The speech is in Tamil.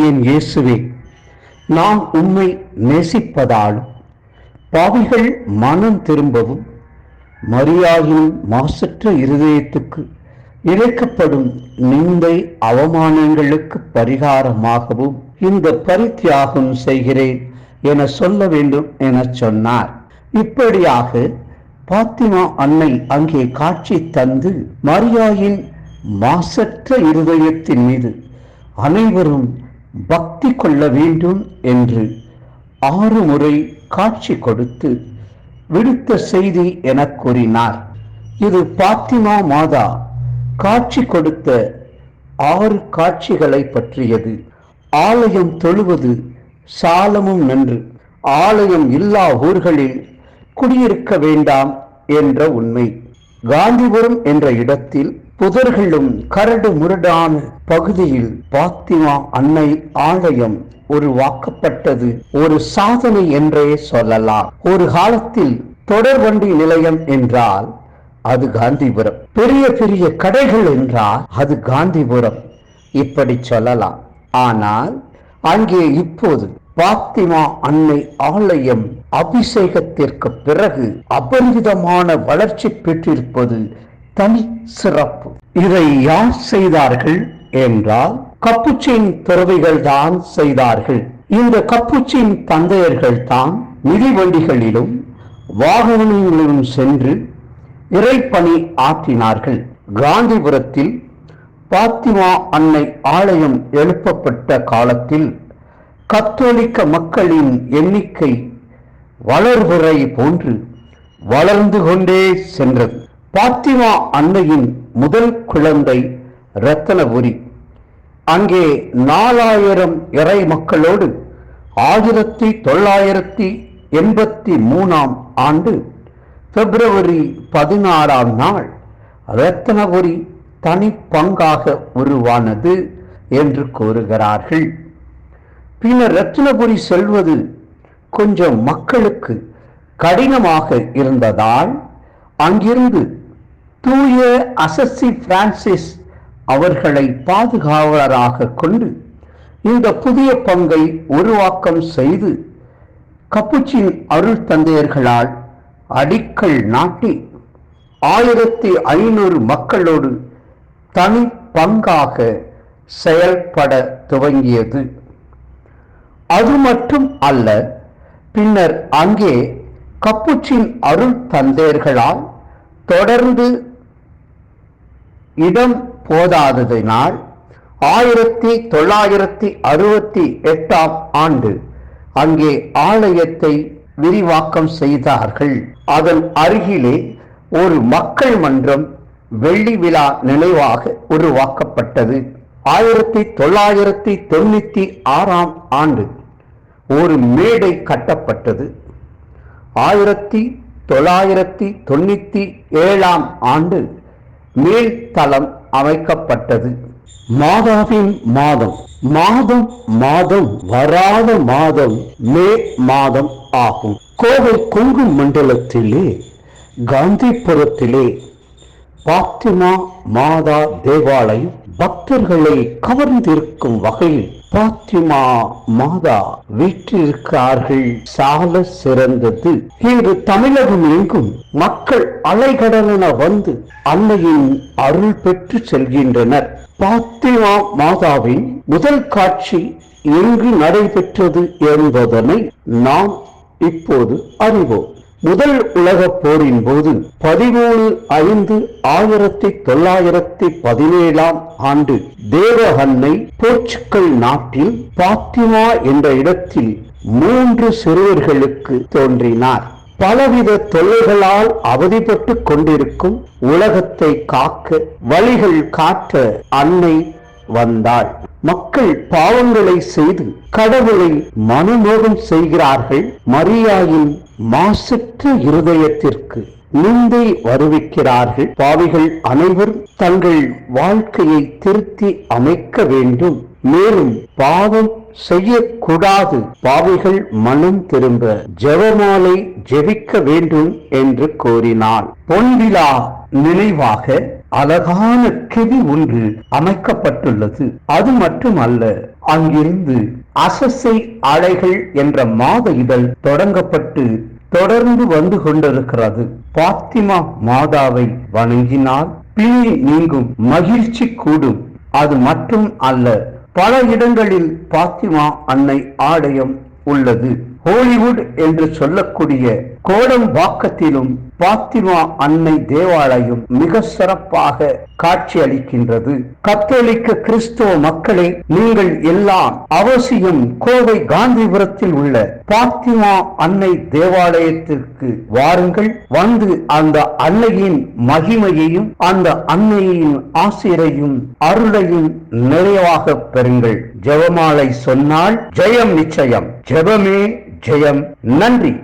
என் இயேசுவே நான் உம்மை நேசிப்பதாலும் பாவிகள் மனம் திரும்பவும் மரியாயின் மாசற்ற இருதயத்துக்கு இழைக்கப்படும் நிந்தை அவமானங்களுக்கு பரிகாரமாகவும் இந்த பரித்தியாகம் செய்கிறேன் என சொல்ல வேண்டும் என சொன்னார். இப்படியாக பாத்திமா அன்னை அங்கே காட்சி தந்து மரியாயின் மாசற்ற இருதயத்தின் மீது அனைவரும் பக்தி கொள்ள வேண்டும் என்று ஆறு முறை காட்சி கொடுத்து விடுத்த செய்தி என கூறினார். இது பாத்திமா மாதா காட்சி கொடுத்த ஆறு காட்சிகளை பற்றியது. ஆலயம் தொழுவது சாலமும் நன்று. ஆலயம் இல்லா ஊர்களில் குடியிருக்க வேண்டாம் என்ற உண்மை. காந்திபுரம் என்ற இடத்தில் புதர்களும் கரடு முரடான பகுதியில் பாத்திமா அன்னை ஆலயம் உருவாக்கப்பட்டது ஒரு சாதனை என்றே சொல்லலாம். ஒரு காலத்தில் தொடர்வண்டி நிலையம் என்றால் அது காந்திபுரம். பெரிய பெரிய கடைகள் என்றால் அது காந்திபுரம். இப்படி சொல்லலாம். ஆனால் அங்கே இப்போது பாத்திமா அன்னை ஆலயம் அபிஷேகத்திற்கு பிறகு அபரிவிதமான வளர்ச்சி பெற்றிருப்பது தனி சிறப்பு. இதை யார் செய்தார்கள் என்றால் கப்புச்சின் துறவிகள் தான் செய்தார்கள். இந்த கப்புச்சின் தந்தையர்கள் தான் மிதிவண்டிகளிலும் வாகனங்களிலும் சென்று இறைப்பணி ஆற்றினார்கள். காந்திபுரத்தில் பாத்திமா அன்னை ஆலயம் எழுப்பப்பட்ட காலத்தில் கத்தோலிக்க மக்களின் எண்ணிக்கை வளர்வுரை போன்று வளர்ந்து கொண்டே சென்றது. பாத்திமா அன்னையின் முதல் குழந்தை ரத்தனபுரி. அங்கே நாலாயிரம் இறை மக்களோடு ஆயிரத்தி தொள்ளாயிரத்தி எண்பத்தி மூணாம் ஆண்டு பிப்ரவரி பதினாறாம் நாள் ரத்னபுரி தனி பங்காக உருவானது என்று கூறுகிறார்கள். பின்னர் ரத்னபுரி செல்வது கொஞ்சம் மக்களுக்கு கடினமாக இருந்ததால் அங்கிருந்து தூய அசசி பிரான்சிஸ் அவர்களை பாதுகாவலராக கொண்டு இந்த புதிய பங்கை உருவாக்கம் செய்து கப்புச்சின் அருள் தந்தையர்களால் அடிக்கல் நாட்டி ஆயிரத்தி ஐநூறு மக்களோடு தனி பங்காக செயல்பட துவங்கியது. அது மட்டும் அல்ல பின்னர் அங்கே கப்புச்சின் அருள் தந்தையர்களால் தொடர்ந்து இடம் போதாததினால் ஆயிரத்தி தொள்ளாயிரத்தி அறுபத்தி எட்டாம் ஆண்டு அங்கே ஆலயத்தை விரிவாக்கம் செய்தார்கள். அதன் அருகிலே ஒரு மக்கள் மன்றம் வெள்ளி விழா நினைவாக உருவாக்கப்பட்டது. ஆயிரத்தி தொள்ளாயிரத்தி தொண்ணூத்தி ஆறாம் ஆண்டு ஒரு மேடை கட்டப்பட்டது. ஆயிரத்தி தொள்ளாயிரத்தி தொண்ணூத்தி ஏழாம் ஆண்டு மேல்தளம் அமைக்கப்பட்டது. மாதாவின் மாதம். மாதம் மாதம் வராத மாதம் மே மாதம் ஆகும். கோவை கொங்கு மண்டலத்திலே காந்திபுரத்திலே பாத்திமா மாதா தேவாலயம் பக்தர்களை கவர்ந்திருக்கும் வகையில் பாத்திமா மாதா வீற்றிருக்கிறார்கள். சால சிறந்தது. இன்று தமிழகம் எங்கும் மக்கள் அலைகடலென வந்து அன்னையின் அருள் பெற்று செல்கின்றனர். பாத்திமா மாதாவின் முதல் காட்சி எங்கு நடைபெற்றது என்பதனை நாம் இப்போது அறிவோம். முதல் உலகப் போரின் போது பதிமூணு ஐந்து ஆயிரத்தி தொள்ளாயிரத்தி பதினேழாம் ஆண்டு தேவ அன்னை போர்ச்சுக்கல் நாட்டில் பாத்திமா என்ற இடத்தில் மூன்று சிறுவர்களுக்கு தோன்றினார். பலவித தொல்லைகளால் அவதிப்பட்டு கொண்டிருக்கும் உலகத்தை காக்க வழிகள் காட்ட அன்னை வந்தாள். மக்கள் பாவங்களை செய்து கடவுளை மனுமோகம் செய்கிறார்கள். மரியாயின் மாசற்ற இருதயத்திற்கு நிந்தை வருவிக்கிறார்கள். பாவிகள் அனைவரும் தங்கள் வாழ்க்கையை திருத்தி அமைக்க வேண்டும். மேலும் பாவம் செய்யக்கூடாது. பாவிகள் மனம் திரும்ப ஜெபமாலை ஜெபிக்க வேண்டும் என்று கோரினாள் பொன்விழா நினைவாக அழகான கெவி ஒன்று அமைக்கப்பட்டுள்ளது. அது மட்டுமல்ல அங்கிருந்து அசசை அலைகள் என்ற மாத இதழ் தொடங்கப்பட்டு தொடர்ந்து வந்து கொண்டிருக்கிறது. பாத்திமா மாதாவை வணங்கினால் பிணி நீங்கும் மகிழ்ச்சி கூடும். அது மட்டும் அல்ல பல இடங்களில் பாத்திமா அன்னை ஆலயம் உள்ளது. ஹாலிவுட் என்று சொல்லக்கூடிய கோடம்பாக்கத்திலும் பாத்திமா அன்னை தேவாலயம் மிக சிறப்பாக காட்சி அளிக்கின்றது கத்தோலிக்க கிறிஸ்தவ மக்களை நீங்கள் எல்லாம் அவசியம் கோவை காந்திபுரத்தில் உள்ள பாத்திமா அன்னை தேவாலயத்திற்கு வாருங்கள். வந்து அந்த அன்னையின் மகிமையையும் அந்த அன்னையின் ஆசிரியையும் அருளையும் நிறைவாக பெறுங்கள். ஜெபமாலை சொன்னால் ஜெயம் நிச்சயம். ஜெபமே ஜெயம். நன்றி.